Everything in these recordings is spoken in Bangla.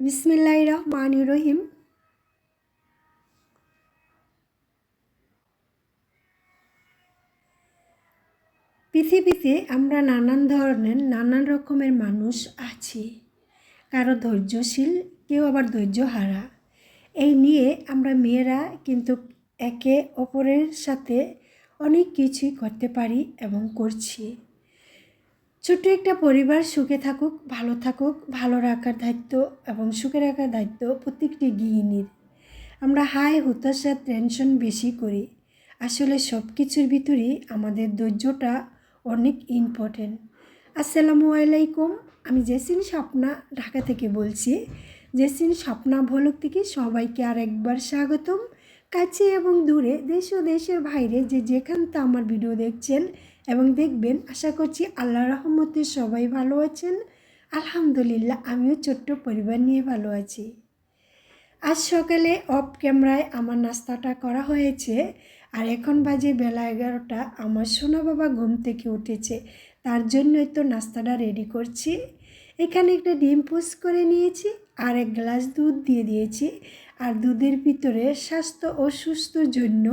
বিসমিল্লাহ রহমান রহিম। পৃথিবীতে আমরা নানান ধরনের, নানান রকমের মানুষ আছি। কারও ধৈর্যশীল, কেউ আবার ধৈর্য হারা এই নিয়ে আমরা মেয়েরা কিন্তু একে অপরের সাথে অনেক কিছুই করতে পারি এবং করছি। ছোট্ট একটা পরিবার সুখে থাকুক, ভালো থাকুক, ভালো রাখার দায়িত্ব এবং সুখে রাখার দায়িত্ব প্রত্যেকটি গৃহিণীর। আমরা হাই হতাশা টেনশন বেশি করি। আসলে সব কিছুর ভিতরেই আমাদের ধৈর্যটা অনেক ইম্পর্টেন্ট আসসালামু আলাইকুম, আমি জেসিন স্বপ্না, ঢাকা থেকে বলছি। জেসিন স্বপ্না ভলক থেকে সবাইকে আর একবার স্বাগতম। কাছে এবং দূরে, দেশ ও দেশের বাইরে যে যেখান তা আমার ভিডিও দেখছেন এবং দেখবেন, আশা করছি আল্লাহ রহমতে সবাই ভালো আছেন। আলহামদুলিল্লাহ, আমিও ছোট্ট পরিবার নিয়ে ভালো আছি। আজ সকালে অফ ক্যামেরায় আমার নাস্তাটা করা হয়েছে আর এখন বাজে বেলা এগারোটা। আমার সোনা বাবা ঘুম থেকে উঠেছে, তার জন্যই তো নাস্তাটা রেডি করছি। এখানে একটা ডিম পোস্ট করে নিয়েছি আর এক গ্লাস দুধ দিয়ে দিয়েছি। আর দুধের ভিতরে স্বাস্থ্য ও সুস্থর জন্য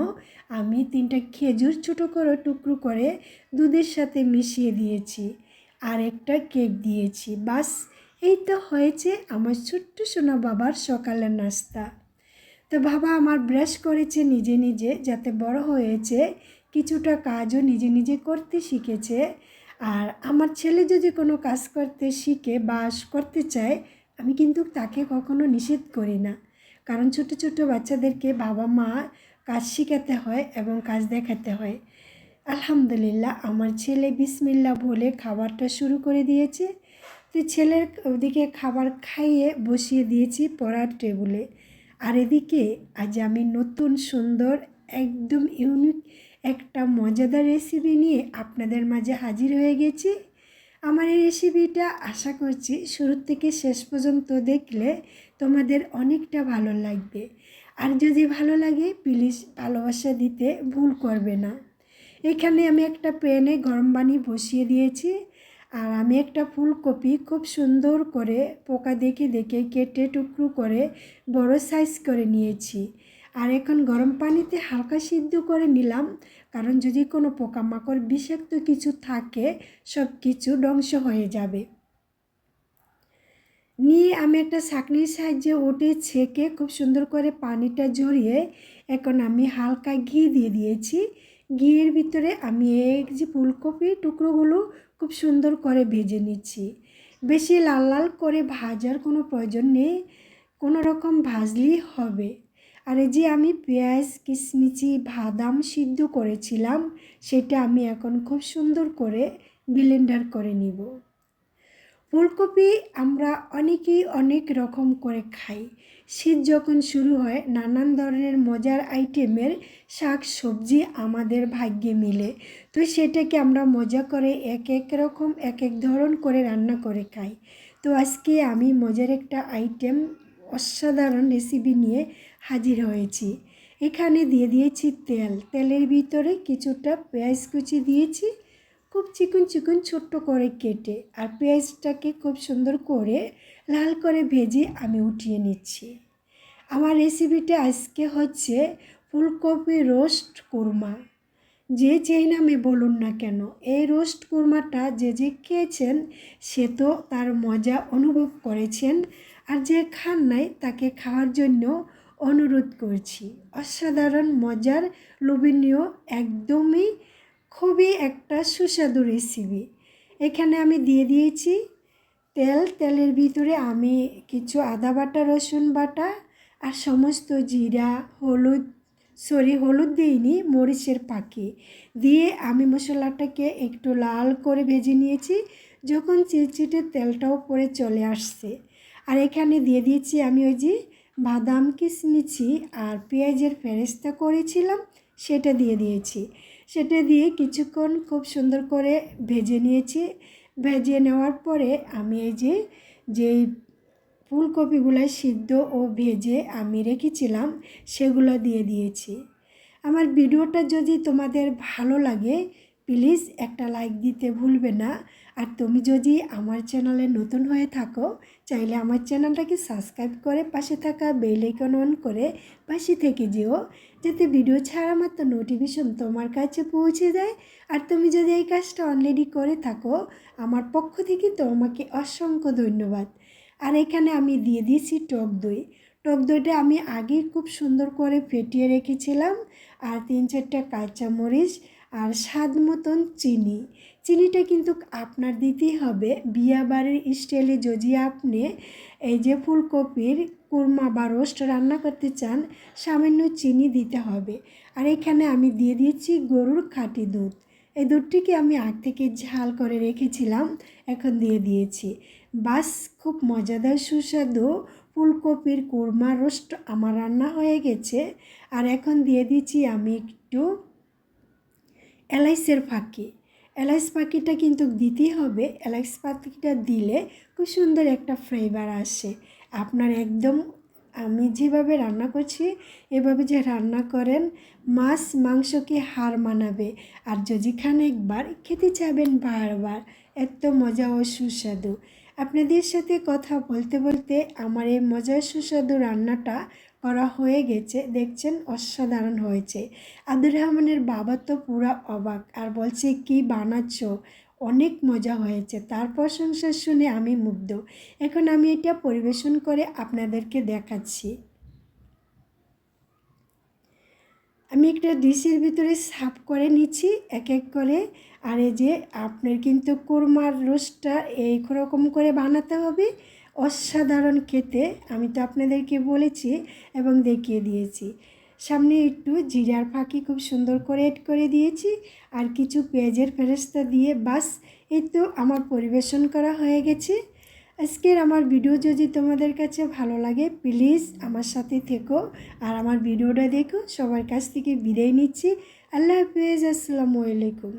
আমি তিনটা খেজুর ছোটো করে টুকরো করে দুধের সাথে মিশিয়ে দিয়েছি। আর একটা কেক দিয়েছি। বাস, এই তো হয়েছে আমার ছোট্ট সোনা বাবার সকালের নাস্তা। তো বাবা আমার ব্রাশ করেছে নিজে নিজে, যাতে বড় হয়েছে। কিছুটা কাজও নিজে নিজে করতে শিখেছে। আর আমার ছেলে যদি কোনো কাজ করতে শিখে বা করতে চায় আমি কিন্তু তাকে কখনো নিষেধ করি না। কারণ ছোট ছোট বাচ্চাদেরকে বাবা মা কাজ শেখাতে হয় এবং কাজ দেখাতে হয়। আলহামদুলিল্লাহ, আমার ছেলে বিসমিল্লা বলে খাবারটা শুরু করে দিয়েছে। তো ছেলের ওদিকে খাবার খাইয়ে বসিয়ে দিয়েছি পড়ার টেবিলে। আর এদিকে আজ আমি নতুন, সুন্দর, একদম ইউনিক একটা মজাদার রেসিপি নিয়ে আপনাদের মাঝে হাজির হয়ে গেছি। আমার এই রেসিপিটা আশা করছি শুরু থেকে শেষ পর্যন্ত দেখলে তোমাদের অনেকটা ভালো লাগবে। আর যদি ভালো লাগে প্লিজ ভালোবাসা দিতে ভুল করবে না। এখানে আমি একটা প্যানে গরম পানি বসিয়ে দিয়েছি। আর আমি একটা ফুলকপি খুব সুন্দর করে পোকা দেখে দেখে কেটে টুকরো করে বড় সাইজ করে নিয়েছি। আর এখন গরম পানিতে হালকা সিদ্ধ করে নিলাম। কারণ যদি কোনো পোকামাকড় বিষাক্ত কিছু থাকে, সব কিছু ধ্বংস হয়ে যাবে। নিয়ে আমি একটা ছাঁকনির সাহায্যে ওটে ছেঁকে খুব সুন্দর করে পানিটা জড়িয়ে এখন আমি হালকা ঘি দিয়ে দিয়েছি। ঘিয়ের ভিতরে আমি এই যে ফুলকপি টুকরোগুলো খুব সুন্দর করে ভেজে নিচ্ছি। বেশি লাল লাল করে ভাজার কোনো প্রয়োজন নেই। কোনো রকম ভাজলেই হবে। আর এই যে আমি পেঁয়াজ কিশমিচি বাদাম সিদ্ধ করেছিলাম, সেটা আমি এখন খুব সুন্দর করে ব্লেন্ডার করে নিব। ফুলকপি আমরা অনেকেই অনেক রকম করে খাই। শীত যখন শুরু হয়, নানান ধরনের মজার আইটেমের শাক সবজি আমাদের ভাগ্যে মিলে। তো সেটাকে আমরা মজা করে এক এক রকম, এক এক ধরন করে রান্না করে খাই। তো আজকে আমি মজার একটা আইটেম, অসাধারণ রেসিপি নিয়ে হাজির হয়েছি। এখানে দিয়ে দিয়েছি তেল। তেলের ভিতরে কিছুটা পেঁয়াজ কুচি দিয়েছি। খুব চিকন চিকন ছোট্ট করে কেটে আর পেঁয়াজটাকে খুব সুন্দর করে লাল করে ভেজে আমি উঠিয়ে নিচ্ছি। আমার রেসিপিটা আজকে হচ্ছে ফুলকপি রোস্ট কোরমা। যে যেই নামে বলুন না কেন, এই রোস্ট কোরমাটা যে যে খেয়েছেন সে তো তার মজা অনুভব করেছেন আর যে খান নাই তাকে খাওয়ার জন্য অনুরোধ করছি। অসাধারণ, মজার, লোভনীয়, একদমই খুবই একটা সুস্বাদু রেসিপি এখানে আমি দিয়ে দিয়েছি তেল। তেলের ভিতরে আমি কিছু আদা বাটা, রসুন বাটা আর সমস্ত জিরা, হলুদ, সরি, হলুদ দিইনি, মরিচের পাখি। দিয়ে আমি মশলাটাকে একটু লাল করে ভেজে নিয়েছি। যখন চিটচিটে তেলটাও পরে চলে আসছে। আর এখানে দিয়ে দিয়েছি আমি ওই যে বাদাম কিশমিচি আর পেঁয়াজের ফেরেস্তা করেছিলাম, সেটা দিয়ে দিয়েছি। সেটা দিয়ে কিছুক্ষণ খুব সুন্দর করে ভেজে নিয়েছি। ভেজে নেওয়ার পরে আমি এই যে, যেই ফুলকপিগুলো সিদ্ধ ও ভেজে আমি রেখেছিলাম, সেগুলো দিয়ে দিয়েছি। আমার ভিডিওটা যদি তোমাদের ভালো লাগে প্লিজ একটা লাইক দিতে ভুলবে না। আর তুমি যদি আমার চ্যানেলে নতুন হয়ে থাকো, চাইলে আমার চ্যানেলটাকে সাবস্ক্রাইব করে পাশে থাকা বেল আইকন অন করে পাশে থেকে যেও, যাতে ভিডিও ছাড়া মাত্র নোটিফিকেশন তোমার কাছে পৌঁছে যায়। আর তুমি যদি এই কাজটা অলরেডি করে থাকো, আমার পক্ষ থেকে তোমাকে অসংখ্য ধন্যবাদ। আর এখানে আমি দিয়ে দিয়েছি টক দই। টক দইটা আমি আগে খুব সুন্দর করে ফেটিয়ে রেখেছিলাম। আর তিন চারটা কাঁচামরিচ আর স্বাদ মতন চিনি। চিনিটা কিন্তু আপনার দিতেই হবে। বিয়া বাড়ির স্টাইলে যদি আপনি এই যে ফুলকপির কুরমা বা রোস্ট রান্না করতে চান, সামান্য চিনি দিতে হবে। আর এখানে আমি দিয়ে দিয়েছি গরুর খাঁটি দুধ। এই দুধটিকে আমি আগ থেকে ঝাল করে রেখেছিলাম, এখন দিয়ে দিয়েছি। বাস, খুব মজাদার সুস্বাদু ফুলকপির কুরমা রোস্ট আমার রান্না হয়ে গেছে। আর এখন দিয়ে দিচ্ছি আমি একটু এলাইচের ফাঁকি। এলাইচ পাখিটা কিন্তু দিতেই হবে। এলাইচ পাখিটা দিলে খুব সুন্দর একটা ফ্লেভার আসে। আপনার একদম, আমি যেভাবে রান্না করছি, এভাবে যে রান্না করেন, মাছ মাংসকে হার মানাবে? আর যদি খান একবার, খেতে চাবেন বারবার, এত মজা ও সুস্বাদু। আপনাদের সাথে কথা বলতে বলতে আমার এই মজার সুস্বাদু রান্নাটা করা হয়ে গেছে। দেখছেন, অসাধারণ হয়েছে। আব্দুর রহমানের বাবা তো পুরা অবাক, আর বলছে, কি বানাচ্ছ? অনেক মজা হয়েছে। তার প্রশংসা শুনে আমি মুগ্ধ। এখন আমি এটা পরিবেশন করে আপনাদেরকে দেখাচ্ছি। আমি একটা ডিশের ভিতরে সাফ করে নিচ্ছি, এক এক করে। আর এই যে আপনার কিন্তু কোরমার রোস্টটা এই রকম করে বানাতে হবে, অসাধারণ খেতে। আমি তো আপনাদেরকে বলেছি এবং দেখিয়ে দিয়েছি। সামনে একটু জিরার ফাঁকি খুব সুন্দর করে এড করে দিয়েছি। আর কিছু পেঁয়াজের ফেরস্তা দিয়ে বাস, এই তো আমার পরিবেশন করা হয়ে গেছে। আজকের আমার ভিডিও যদি তোমাদের কাছে ভালো লাগে প্লিজ আমার সাথে থেকো। আর আমার ভিডিওটা দেখো, সবার কাছ থেকে বিদায় নিচ্ছি। আল্লাহ হাফিজ, আসসালামু আলাইকুম।